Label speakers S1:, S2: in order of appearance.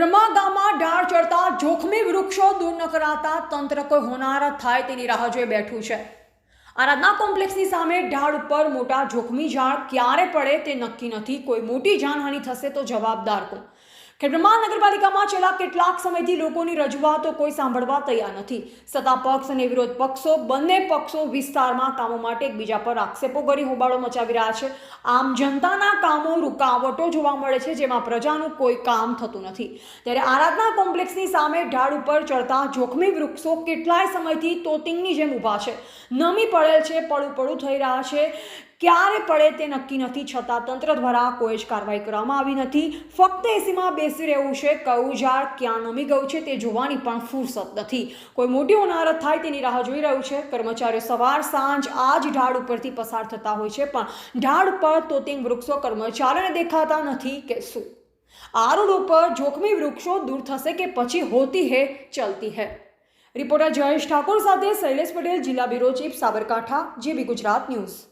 S1: ખેડબ્રહ્મા ગામમાં ઢાળ ચડતા જોખમી વૃક્ષો દૂર ન કરાતા તંત્ર કોઈ હોનાર થાય તેની રાહ જોઈ બેઠું છે. આરાધના કોમ્પ્લેક્સની સામે ઢાળ ઉપર મોટા જોખમી ઝાડ ક્યારે પડે તે નક્કી નથી. કોઈ મોટી જાનહાનિ થશે તો જવાબદાર કોણ? ખેડબ્રહ્મા નગરપાલિકામાં છેલ્લા કેટલાક સમયથી લોકોની રજૂઆતો કોઈ સાંભળવા તૈયાર નથી. સત્તા પક્ષ અને વિરોધ પક્ષો બંને પક્ષો વિસ્તારમાં કામો માટે એકબીજા પર આક્ષેપો કરી હોબાળો મચાવી રહ્યા છે. આમ જનતાના કામો રૂકાવટો જોવા મળે છે, જેમાં પ્રજાનું કોઈ કામ થતું નથી. ત્યારે આરાધના કોમ્પ્લેક્સની સામે ઢાળ ઉપર ચડતા જોખમી વૃક્ષો કેટલાય સમયથી તોતિંગની જેમ ઊભા છે. નમી પડેલ છે પડું પડું થઈ રહ્યા છે. ક્યારે પડે તે નક્કી નથી છતાં તંત્ર દ્વારા કોઈ જ કાર્યવાહી કરવામાં આવી નથી. ફક્ત એસીમાં બેસી રહેવું છે. કયું ઝાડ ક્યાં નમી ગયું છે તે જોવાની પણ ફુરસત નથી. કોઈ મોટી હોનારત થાય તેની રાહ જોઈ રહ્યું છે. કર્મચારીઓ સવાર, સાંજ આ જ ઢાળ ઉપરથી પસાર થતા હોય છે, પણ ઢાળ ઉપર તોતિંગ વૃક્ષો કર્મચારીઓને દેખાતા નથી કે શું? આ રોડ ઉપર જોખમી વૃક્ષો દૂર થશે કે પછી હોતી હે, ચલતી હે? રિપોર્ટર જયેશ ઠાકોર સાથે શૈલેષ પટેલ, જિલ્લા bureau chief Sabarkantha, JB Gujarat news.